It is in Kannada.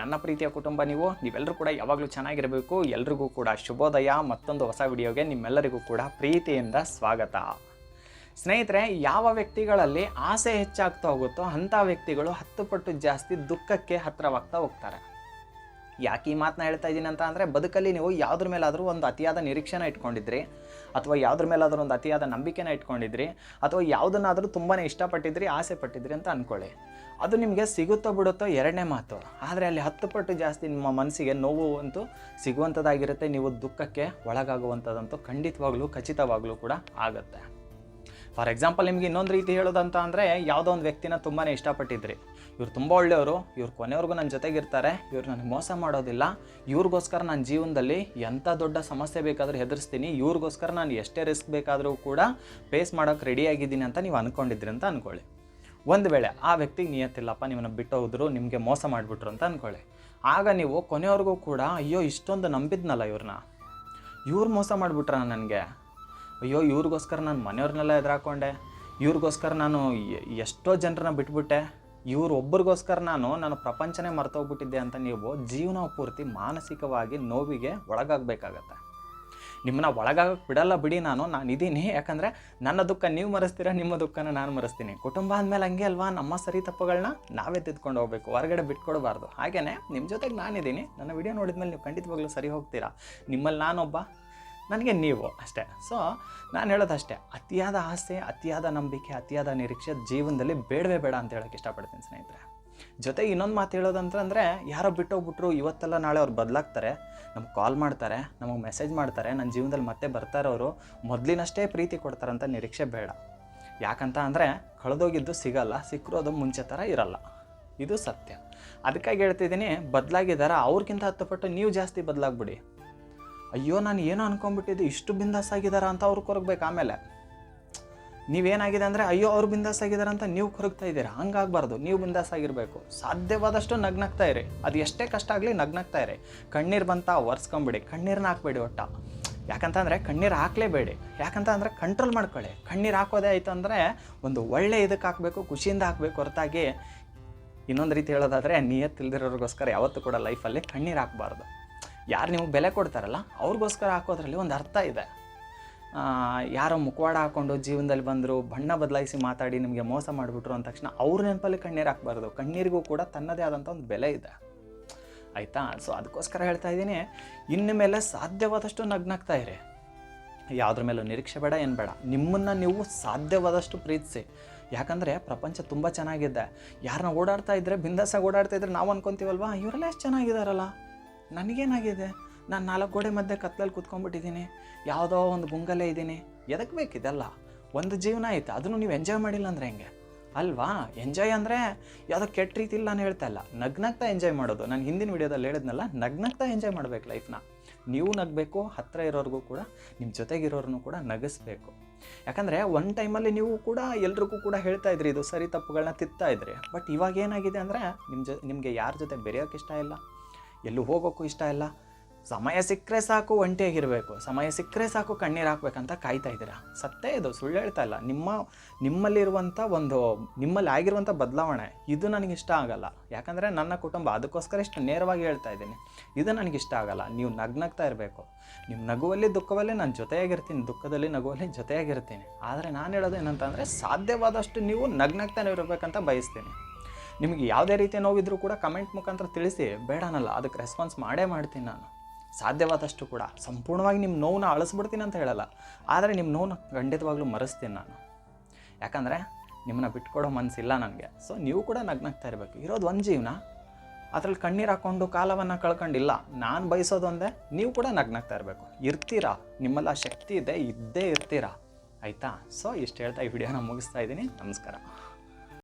ನನ್ನ ಪ್ರೀತಿಯ ಕುಟುಂಬ ನೀವು, ನೀವೆಲ್ಲರೂ ಕೂಡ ಯಾವಾಗಲೂ ಚೆನ್ನಾಗಿರಬೇಕು. ಎಲ್ರಿಗೂ ಕೂಡ ಶುಭೋದಯ. ಮತ್ತೊಂದು ಹೊಸ ವಿಡಿಯೋಗೆ ನಿಮ್ಮೆಲ್ಲರಿಗೂ ಕೂಡ ಪ್ರೀತಿಯಿಂದ ಸ್ವಾಗತ. ಸ್ನೇಹಿತರೆ, ಯಾವ ವ್ಯಕ್ತಿಗಳಲ್ಲಿ ಆಸೆ ಹೆಚ್ಚಾಗ್ತಾ ಹೋಗುತ್ತೋ ಅಂಥ ವ್ಯಕ್ತಿಗಳು ಹತ್ತು ಪಟ್ಟು ಜಾಸ್ತಿ ದುಃಖಕ್ಕೆ ಹತ್ತಿರವಾಗ್ತಾ ಹೋಗ್ತಾರೆ. ಯಾಕೆ ಈ ಮಾತನ್ನ ಹೇಳ್ತಾ ಇದ್ದೀನಿ ಅಂತ ಅಂದರೆ ಬದುಕಲ್ಲಿ ನೀವು ಯಾವುದ್ರ ಮೇಲಾದರೂ ಒಂದು ಅತಿಯಾದ ನಿರೀಕ್ಷೆನ ಇಟ್ಕೊಂಡಿದ್ರಿ, ಅಥವಾ ಯಾವುದ್ರ ಮೇಲಾದರೂ ಒಂದು ಅತಿಯಾದ ನಂಬಿಕೆನ ಇಟ್ಕೊಂಡಿದ್ರಿ, ಅಥವಾ ಯಾವುದನ್ನಾದರೂ ತುಂಬಾ ಇಷ್ಟಪಟ್ಟಿದ್ರಿ ಆಸೆ ಪಟ್ಟಿದ್ರಿ ಅಂತ ಅಂದ್ಕೊಳ್ಳಿ ಅದು ನಿಮಗೆ ಸಿಗುತ್ತೋ ಬಿಡುತ್ತೋ ಎರಡನೇ ಮಾತು. ಆದರೆ ಅಲ್ಲಿ ಹತ್ತು ಪಟ್ಟು ಜಾಸ್ತಿ ನಿಮ್ಮ ಮನಸ್ಸಿಗೆ ನೋವು ಅಂತೂ ಸಿಗುವಂಥದ್ದಾಗಿರುತ್ತೆ ನೀವು ದುಃಖಕ್ಕೆ ಒಳಗಾಗುವಂಥದ್ದಂತೂ ಖಂಡಿತವಾಗ್ಲೂ, ಖಚಿತವಾಗ್ಲೂ ಕೂಡ ಆಗುತ್ತೆ. ಫಾರ್ ಎಕ್ಸಾಂಪಲ್ ನಿಮ್ಗೆ ಇನ್ನೊಂದು ರೀತಿ ಹೇಳೋದಂತ ಅಂದರೆ ಯಾವುದೋ ಒಂದು ವ್ಯಕ್ತಿನ ತುಂಬಾ ಇಷ್ಟಪಟ್ಟಿದ್ರಿ. ಇವ್ರು ತುಂಬ ಒಳ್ಳೆಯವರು, ಇವ್ರು ಕೊನೆವರೆಗೂ ನನ್ನ ಜೊತೆಗಿರ್ತಾರೆ, ಇವ್ರು ನನಗೆ ಮೋಸ ಮಾಡೋದಿಲ್ಲ, ಇವ್ರಿಗೋಸ್ಕರ ನನ್ನ ಜೀವನದಲ್ಲಿ ಎಂಥ ದೊಡ್ಡ ಸಮಸ್ಯೆ ಬೇಕಾದರೂ ಹೆದರ್ಸ್ತೀನಿ, ಇವ್ರಿಗೋಸ್ಕರ ನಾನು ಎಷ್ಟೇ ರಿಸ್ಕ್ ಬೇಕಾದರೂ ಕೂಡ ಫೇಸ್ ಮಾಡೋಕ್ಕೆ ರೆಡಿಯಾಗಿದ್ದೀನಿ ಅಂತ ನೀವು ಅಂದ್ಕೊಂಡಿದ್ರಿ ಅಂತ ಅಂದ್ಕೊಳ್ಳಿ ಒಂದು ವೇಳೆ ಆ ವ್ಯಕ್ತಿಗೆ ನಿಯತ್ತಿಲ್ಲಪ್ಪ ನಿಮ್ಮನ್ನು ಬಿಟ್ಟು ಹೋದ್ರು, ನಿಮಗೆ ಮೋಸ ಮಾಡಿಬಿಟ್ರು ಅಂತ ಅಂದ್ಕೊಳ್ಳಿ ಆಗ ನೀವು ಕೊನೆಯವ್ರಿಗೂ ಕೂಡ, ಅಯ್ಯೋ, ಇಷ್ಟೊಂದು ನಂಬಿದ್ನಲ್ಲ ಇವ್ರನ್ನ ಇವ್ರು ಮೋಸ ಮಾಡಿಬಿಟ್ರ ನನಗೆ? ಅಯ್ಯೋ, ಇವ್ರಿಗೋಸ್ಕರ ನಾನು ಮನೆಯವ್ರನ್ನೆಲ್ಲ ಎದುರಾಕೊಂಡೆ. ಇವ್ರಿಗೋಸ್ಕರ ನಾನು ಎಷ್ಟೋ ಜನರನ್ನ ಬಿಟ್ಬಿಟ್ಟೆ. ಇವ್ರು ಒಬ್ಬರಿಗೋಸ್ಕರ ನಾನು ನಾನು ಪ್ರಪಂಚನೇ ಮರ್ತೋಗ್ಬಿಟ್ಟಿದ್ದೆ ಅಂತ ನೀವು ಜೀವನ ಪೂರ್ತಿ ಮಾನಸಿಕವಾಗಿ ನೋವಿಗೆ ಒಳಗಾಗಬೇಕಾಗತ್ತೆ. ನಿಮ್ಮನ್ನ ಒಳಗಾಗಕ್ಕೆ ಬಿಡಲ್ಲ ಬಿಡಿ ನಾನು ನಾನು ಇದ್ದೀನಿ ಯಾಕಂದರೆ ನನ್ನ ದುಃಖ ನೀವು ಮರೆಸ್ತೀರಾ, ನಿಮ್ಮ ದುಃಖನ ನಾನು ಮರೆಸ್ತೀನಿ. ಕುಟುಂಬ ಅಂದಮೇಲೆ ಹಂಗೆ ಅಲ್ವಾ? ನಮ್ಮ ಸರಿ ತಪ್ಪುಗಳನ್ನ ನಾವೇ ತಿದ್ಕೊಂಡು ಹೋಗ್ಬೇಕು. ಹೊರಗಡೆ ಬಿಟ್ಕೊಡಬಾರ್ದು. ಹಾಗೆಯೇ ನಿಮ್ಮ ಜೊತೆಗೆ ನಾನಿದ್ದೀನಿ ನನ್ನ ವಿಡಿಯೋ ನೋಡಿದ್ಮೇಲೆ ನೀವು ಖಂಡಿತವಾಗ್ಲೂ ಸರಿ ಹೋಗ್ತೀರಾ. ನಿಮ್ಮಲ್ಲಿ ನಾನೊಬ್ಬ ನನಗೆ ನೀವು ಅಷ್ಟೇ. ಸೊ ನಾನು ಹೇಳೋದು ಅಷ್ಟೇ. ಅತಿಯಾದ ಆಸೆ, ಅತಿಯಾದ ನಂಬಿಕೆ, ಅತಿಯಾದ ನಿರೀಕ್ಷೆ ಜೀವನದಲ್ಲಿ ಬೇಡವೇ ಬೇಡ ಅಂತ ಹೇಳೋಕ್ಕೆ ಇಷ್ಟಪಡ್ತೀನಿ ಸ್ನೇಹಿತರೆ. ಜೊತೆ ಇನ್ನೊಂದು ಮಾತು ಹೇಳೋದಂತಂದರೆ, ಯಾರೋ ಬಿಟ್ಟೋಗ್ಬಿಟ್ರು ಇವತ್ತೆಲ್ಲ ನಾಳೆ ಅವ್ರು ಬದಲಾಗ್ತಾರೆ, ನಮ್ಗೆ ಕಾಲ್ ಮಾಡ್ತಾರೆ, ನಮಗೆ ಮೆಸೇಜ್ ಮಾಡ್ತಾರೆ ನನ್ನ ಜೀವನದಲ್ಲಿ ಮತ್ತೆ ಬರ್ತಾರೆ ಅವರು, ಮೊದಲಿನಷ್ಟೇ ಪ್ರೀತಿ ಕೊಡ್ತಾರಂತ ನಿರೀಕ್ಷೆ ಬೇಡ. ಯಾಕಂತ ಅಂದರೆ, ಕಳೆದೋಗಿದ್ದು ಸಿಗಲ್ಲ ಸಿಕ್ಕರು ಅದು ಮುಂಚೆ ಥರ ಇರಲ್ಲ. ಇದು ಸತ್ಯ. ಅದಕ್ಕಾಗಿ ಹೇಳ್ತಿದ್ದೀನಿ ಬದಲಾಗಿದ್ದಾರೆ ಅವ್ರಿಗಿಂತ ಹತ್ತು ಪಟ್ಟು ನೀವು ಜಾಸ್ತಿ ಬದಲಾಗ್ಬಿಡಿ. ಅಯ್ಯೋ, ನಾನು ಏನೋ ಅನ್ಕೊಂಡ್ಬಿಟ್ಟಿದ್ದೆ, ಇಷ್ಟು ಬಿಂದಾಸ್ ಅಂತ ಅವ್ರು ಕೊರಗ್ಬೇಕು ಆಮೇಲೆ. ನೀವೇನಾಗಿದೆ ಅಂದರೆ, ಅಯ್ಯೋ, ಅವ್ರು ಬಿಂದಾಸ್ ಆಗಿದ್ದಾರೆ ಅಂತ ನೀವು ಕೊರಗ್ತಾ ಇದ್ದೀರಾ? ಹಂಗಾಗಬಾರ್ದು, ನೀವು ಬಿಂದಾಸ್ ಆಗಿರಬೇಕು ಸಾಧ್ಯವಾದಷ್ಟು ನಗ್ನಾಗ್ತಾ ಇರಿ. ಅದು ಎಷ್ಟೇ ಕಷ್ಟ ಆಗಲಿ ನಗ್ನಗ್ತಾ ಇರಿ. ಕಣ್ಣೀರು ಬಂತ ಒರೆಸ್ಕೊಂಬಿಡಿ. ಕಣ್ಣೀರನ್ನ ಹಾಕ್ಬೇಡಿ ಒಟ್ಟ. ಯಾಕಂತಂದರೆ, ಕಣ್ಣೀರು ಹಾಕಲೇಬೇಡಿ. ಯಾಕಂತ ಅಂದರೆ ಕಂಟ್ರೋಲ್ ಮಾಡ್ಕೊಳ್ಳಿ. ಕಣ್ಣೀರು ಹಾಕೋದೇ ಆಯಿತು ಅಂದರೆ, ಒಂದು ಒಳ್ಳೆ ಇದಕ್ಕೆ ಹಾಕಬೇಕು, ಖುಷಿಯಿಂದ ಹಾಕಬೇಕು ಹೊರತಾಗಿ ಇನ್ನೊಂದು ರೀತಿ ಹೇಳೋದಾದರೆ, ನಿಯತ್ತಿಲ್ದಿರೋರಿಗೋಸ್ಕರ ಯಾವತ್ತೂ ಕೂಡ ಲೈಫಲ್ಲಿ ಕಣ್ಣೀರು ಹಾಕಬಾರ್ದು. ಯಾರು ನಿಮಗೆ ಬೆಲೆ ಕೊಡ್ತಾರಲ್ಲ, ಅವ್ರಿಗೋಸ್ಕರ ಹಾಕೋದ್ರಲ್ಲಿ ಒಂದು ಅರ್ಥ ಇದೆ. ಯಾರೋ ಮುಖವಾಡ ಹಾಕೊಂಡು ಜೀವನದಲ್ಲಿ ಬಂದರು, ಬಣ್ಣ ಬದಲಾಯಿಸಿ ಮಾತಾಡಿ ನಿಮಗೆ ಮೋಸ ಮಾಡಿಬಿಟ್ರು ಅಂದ ತಕ್ಷಣ ಅವ್ರ ನೆನಪಲ್ಲಿ ಕಣ್ಣೀರು ಹಾಕ್ಬಾರ್ದು. ಕಣ್ಣೀರಿಗೂ ಕೂಡ ತನ್ನದೇ ಆದಂಥ ಒಂದು ಬೆಲೆ ಇದೆ. ಆಯಿತಾ? ಸೊ ಅದಕ್ಕೋಸ್ಕರ ಹೇಳ್ತಾ ಇದ್ದೀನಿ, ಇನ್ನು ಮೇಲೆ ಸಾಧ್ಯವಾದಷ್ಟು ನಗ್ನಾಗ್ತಾ ಇರಿ. ಯಾವುದ್ರ ಮೇಲೂ ನಿರೀಕ್ಷೆ ಬೇಡ, ಏನು ಬೇಡ. ನಿಮ್ಮನ್ನು ನೀವು ಸಾಧ್ಯವಾದಷ್ಟು ಪ್ರೀತಿಸಿ. ಯಾಕಂದರೆ ಪ್ರಪಂಚ ತುಂಬ ಚೆನ್ನಾಗಿದೆ. ಯಾರನ್ನ ಓಡಾಡ್ತಾ ಇದ್ದರೆ ಬಿಂದಾಸಾಗಿ ಓಡಾಡ್ತಾ ಇದ್ರೆ ನಾವು ಅನ್ಕೊಂತೀವಲ್ವಾ? ಇವರೆಲ್ಲ ಎಷ್ಟು ಚೆನ್ನಾಗಿದ್ದಾರಲ್ಲ ನನಗೇನಾಗಿದೆ? ನಾನು ನಾಲ್ಕು ಗೋಡೆ ಮಧ್ಯೆ ಕತ್ಲಲ್ಲಿ ಕೂತ್ಕೊಂಡ್ಬಿಟ್ಟಿದ್ದೀನಿ. ಯಾವುದೋ ಒಂದು ಗುಂಗಲೇ ಇದ್ದೀನಿ. ಎದಕ್ಕೆ ಬೇಕಿದೆಲ್ಲ ಒಂದು ಜೀವನ ಐತೆ ಅದನ್ನು ನೀವು ಎಂಜಾಯ್ ಮಾಡಿಲ್ಲ ಅಂದರೆ ಹೆಂಗೆ? ಅಲ್ವಾ? ಎಂಜಾಯ್ ಅಂದರೆ ಯಾವುದೋ ಕೆಟ್ಟ ರೀತಿ ಇಲ್ಲ ನಾನು ಹೇಳ್ತಾ ಇಲ್ಲ. ನಗ್ನಗ್ತಾ ಎಂಜಾಯ್ ಮಾಡೋದು. ನಾನು ಹಿಂದಿನ ವಿಡಿಯೋದಲ್ಲಿ ಹೇಳಿದ್ನಲ್ಲ, ನಗ್ನಗ್ತಾ ಎಂಜಾಯ್ ಮಾಡಬೇಕು ಲೈಫ್ನ ನೀವು ನಗಬೇಕು ಹತ್ತಿರ ಇರೋರಿಗೂ ಕೂಡ ನಿಮ್ಮ ಜೊತೆಗಿರೋರನ್ನು ಕೂಡ ನಗಿಸ್ಬೇಕು. ಯಾಕಂದರೆ ಒನ್ ಟೈಮಲ್ಲಿ ನೀವು ಕೂಡ ಎಲ್ರಿಗೂ ಕೂಡ ಹೇಳ್ತಾ ಇದ್ರಿ, ಇದು ಸರಿ ತಪ್ಪುಗಳನ್ನ ತಿತ್ತಾ ಇದ್ರಿ. ಬಟ್ ಇವಾಗ ಏನಾಗಿದೆ ಅಂದರೆ ನಿಮ್ಮ ಜೊ, ನಿಮಗೆ ಯಾರ ಜೊತೆ ಬೆರೆಯೋಕೆ ಇಷ್ಟ ಇಲ್ಲ? ಎಲ್ಲೂ ಹೋಗೋಕ್ಕೂ ಇಷ್ಟ ಇಲ್ಲ. ಸಮಯ ಸಿಕ್ಕರೆ ಸಾಕು ಒಂಟಿಯಾಗಿರಬೇಕು ಸಮಯ ಸಿಕ್ಕರೆ ಸಾಕು, ಕಣ್ಣೀರು ಹಾಕ್ಬೇಕಂತ ಕಾಯ್ತಾ ಇದ್ದೀರಾ? ಸತ್ತೇ ಇದು, ಸುಳ್ಳು ಹೇಳ್ತಾ ಇಲ್ಲ. ನಿಮ್ಮ ನಿಮ್ಮಲ್ಲಿರುವಂಥ ಒಂದು, ನಿಮ್ಮಲ್ಲಿ ಆಗಿರುವಂಥ ಬದಲಾವಣೆ, ಇದು ನನಗೆ ಇಷ್ಟ ಆಗಲ್ಲ. ಯಾಕಂದರೆ ನನ್ನ ಕುಟುಂಬ, ಅದಕ್ಕೋಸ್ಕರ ಇಷ್ಟು ನೇರವಾಗಿ ಹೇಳ್ತಾ ಇದ್ದೀನಿ. ಇದು ನನಗೆ ಇಷ್ಟ ಆಗಲ್ಲ. ನೀವು ನಗ್ನಗ್ತಾ ಇರಬೇಕು. ನಿಮ್ಮ ನಗುವಲ್ಲಿ, ದುಃಖವಲ್ಲಿ ನಾನು ಜೊತೆಯಾಗಿರ್ತೀನಿ. ದುಃಖದಲ್ಲಿ, ನಗುವಲ್ಲಿ ಜೊತೆಯಾಗಿರ್ತೀನಿ. ಆದರೆ ನಾನು ಹೇಳೋದು ಏನಂತಂದರೆ, ಸಾಧ್ಯವಾದಷ್ಟು ನೀವು ನಗ್ನಗ್ತಾನೆ ಇರಬೇಕಂತ ಬಯಸ್ತೀನಿ. ನಿಮಗೆ ಯಾವುದೇ ರೀತಿಯ ನೋವಿದ್ರೂ ಕೂಡ ಕಮೆಂಟ್ ಮುಖಾಂತರ ತಿಳಿಸಿ. ಬೇಡನಲ್ಲ ಅದಕ್ಕೆ ರೆಸ್ಪಾನ್ಸ್ ಮಾಡೇ ಮಾಡ್ತೀನಿ ನಾನು. ಸಾಧ್ಯವಾದಷ್ಟು ಕೂಡ. ಸಂಪೂರ್ಣವಾಗಿ ನಿಮ್ಮ ನೋವನ್ನ ಅಳಿಸ್ಬಿಡ್ತೀನಿ ಅಂತ ಹೇಳಲ್ಲ. ಆದರೆ ನಿಮ್ಮ ನೋವನ್ನ ಖಂಡಿತವಾಗ್ಲೂ ಮರೆಸ್ತೀನಿ ನಾನು. ಯಾಕಂದರೆ ನಿಮ್ಮನ್ನ ಬಿಟ್ಕೊಡೋ ಮನಸ್ಸಿಲ್ಲ ನನಗೆ. ಸೊ ನೀವು ಕೂಡ ನಗ್ನಾಗ್ತಾ ಇರಬೇಕು. ಇರೋದು ಒಂದು ಜೀವನ. ಅದರಲ್ಲಿ ಕಣ್ಣೀರು ಹಾಕ್ಕೊಂಡು ಕಾಲವನ್ನು ಕಳ್ಕೊಂಡಿಲ್ಲ. ನಾನು ಬಯಸೋದೊಂದೇ ನೀವು ಕೂಡ ನಗ್ನಾಗ್ತಾ ಇರಬೇಕು. ಇರ್ತೀರಾ. ನಿಮ್ಮಲ್ಲಿ ಶಕ್ತಿ ಇದೆ, ಇದ್ದೇ ಇರ್ತೀರಾ. ಆಯಿತಾ? ಸೊ ಇಷ್ಟು ಹೇಳ್ತಾ ಈ ವಿಡಿಯೋನ ಮುಗಿಸ್ತಾ ಇದ್ದೀನಿ. ನಮಸ್ಕಾರ.